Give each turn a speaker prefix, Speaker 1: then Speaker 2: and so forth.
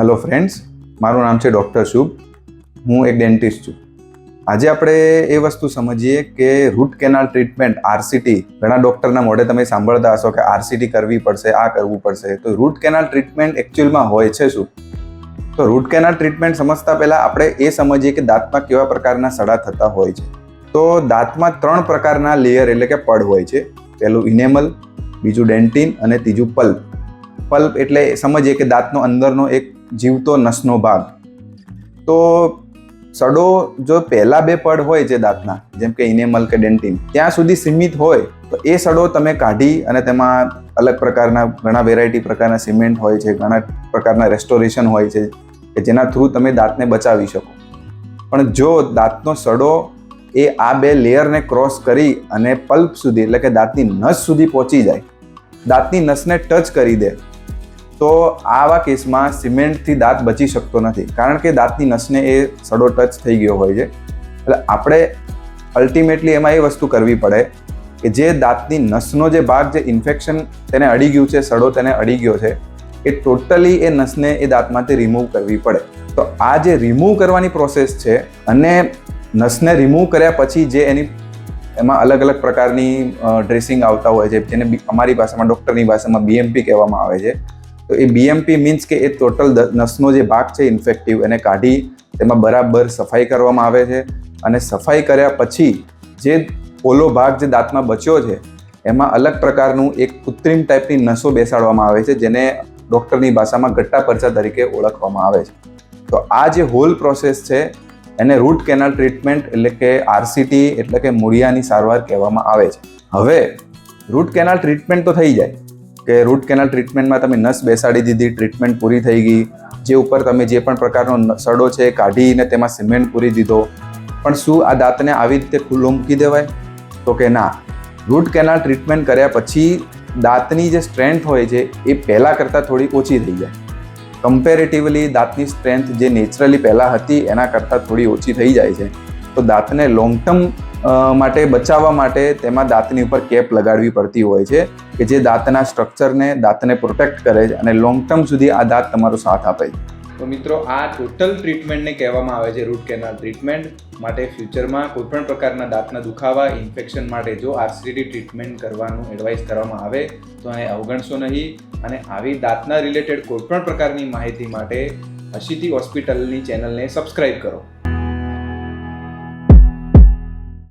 Speaker 1: Hello friends મારું નામ છે ડૉક્ટર શુભ. હું એક ડેન્ટિસ્ટ છું. આજે આપણે એ વસ્તુ સમજીએ કે રૂટ કેનાલ ટ્રીટમેન્ટ, આરસીટી, ઘણા ડૉક્ટરના મોઢે તમે સાંભળતા હશો કે આરસીટી કરવી પડશે, આ કરવું પડશે. તો રૂટ કેનાલ ટ્રીટમેન્ટ એકચ્યુઅલમાં હોય છે શું? તો રૂટ કેનાલ ટ્રીટમેન્ટ સમજતા પહેલાં આપણે એ સમજીએ કે દાંતમાં કેવા પ્રકારના સડા થતા હોય છે. તો દાંતમાં ત્રણ પ્રકારના લેયર એટલે કે પડ હોય છે. પહેલું ઇનેમલ બીજું ડેન્ટિન અને ત્રીજું પલ્પ પલ્પ એટલે સમજીએ કે દાંતનો અંદરનો એક જીવતો નસનો ભાગ તો સડો જો પહેલાં બે પડ હોય છે દાંતના, જેમ કે ઇનેમલ કે ડેન્ટિન, ત્યાં સુધી સીમિત હોય, તો એ સડો તમે કાઢી અને તેમાં અલગ પ્રકારના ઘણા વેરાયટી પ્રકારના સિમેન્ટ હોય છે, ઘણા પ્રકારના રેસ્ટોરેશન હોય છે, કે જેના થ્રુ તમે દાંતને બચાવી શકો. પણ જો દાંતનો સડો એ આ બે લેયરને ક્રોસ કરી અને પલ્પ સુધી, એટલે કે દાંતની નસ સુધી પહોંચી જાય, દાંતની નસને ટચ કરી દે તો આવા કેસમાં સિમેન્ટથી દાંત બચી શકતો નથી. કારણ કે દાંતની નસને એ સડો ટચ થઈ ગયો હોય છે. એટલે આપણે અલ્ટિમેટલી એમાં એ વસ્તુ કરવી પડે કે જે દાંતની નસનો જે ભાગ જે ઇન્ફેક્શન તેને અડી ગયું છે, સડો તેને અડી ગયો છે, એ ટોટલી એ નસને એ દાંતમાંથી રિમૂવ કરવી પડે. તો આ જે રિમૂવ કરવાની પ્રોસેસ છે અને નસને રિમૂવ કર્યા પછી જે એની એમાં અલગ અલગ પ્રકારની ડ્રેસિંગ આવતા હોય છે. જેને અમારી ભાષામાં ડૉક્ટરની ભાષામાં બીએમપી કહેવામાં આવે છે. તો એ બીએમપી મીન્સ કે એ ટોટલ નસનો જે ભાગ છે ઇન્ફેક્ટિવ એને કાઢી તેમાં બરાબર સફાઈ કરવામાં આવે છે અને સફાઈ કર્યા પછી જે ઓલો ભાગ જે દાંતમાં બચ્યો છે, એમાં અલગ પ્રકારનું એક કૃત્રિમ ટાઈપની નસો બેસાડવામાં આવે છે, જેને ડૉક્ટરની ભાષામાં ગટ્ટા પરચા તરીકે ઓળખવામાં આવે છે. તો આ જે હોલ પ્રોસેસ છે, એને રૂટ કેનાલ ટ્રીટમેન્ટ એટલે કે આરસીટી એટલે કે મૂળિયાની સારવાર કહેવામાં આવે છે. હવે રૂટ કેનાલ ટ્રીટમેન્ટ તો થઈ જાય કે રૂટ કેનાલ ટ્રીટમેન્ટમાં તમે નસ બેસાડી દીધી ટ્રીટમેન્ટ પૂરી થઈ ગઈ, જે ઉપર તમે જે પણ પ્રકારનો સડો છે કાઢીને તેમાં સિમેન્ટ પૂરી દીધો. પણ શું આ દાંતને આવી રીતે ખુલ્લો મૂકી દેવાય? તો કે ના. રૂટ કેનાલ ટ્રીટમેન્ટ કર્યા પછી દાંતની જે સ્ટ્રેન્થ હોય છે એ પહેલાં કરતાં થોડી ઓછી થઈ જાય. કમ્પેરેટિવલી દાંતની સ્ટ્રેન્થ જે નેચરલી પહેલાં હતી એના કરતાં થોડી ઓછી થઈ જાય છે. તો દાંતને લોંગ ટર્મ માટે બચાવવા માટે તેમાં દાંતની ઉપર કેપ લગાડવી પડતી હોય છે કે જે દાંતના સ્ટ્રક્ચરને દાંતને પ્રોટેક્ટ કરે છે અને લોંગ ટર્મ સુધી આ દાંત તમારો સાથ આપે છે.
Speaker 2: તો મિત્રો, આ ટોટલ ટ્રીટમેન્ટને કહેવામાં આવે છે રૂટ કેનાલ ટ્રીટમેન્ટ માટે ફ્યુચરમાં કોઈપણ પ્રકારના દાંતના દુખાવા ઇન્ફેક્શન માટે જો આરસીડી ટ્રીટમેન્ટ કરવાનું એડવાઇસ કરવામાં આવે, તો એને અવગણશો નહીં. અને આવી દાંતના રિલેટેડ કોઈપણ પ્રકારની માહિતી માટે હસીતી હોસ્પિટલની ચેનલને સબસ્ક્રાઈબ કરો.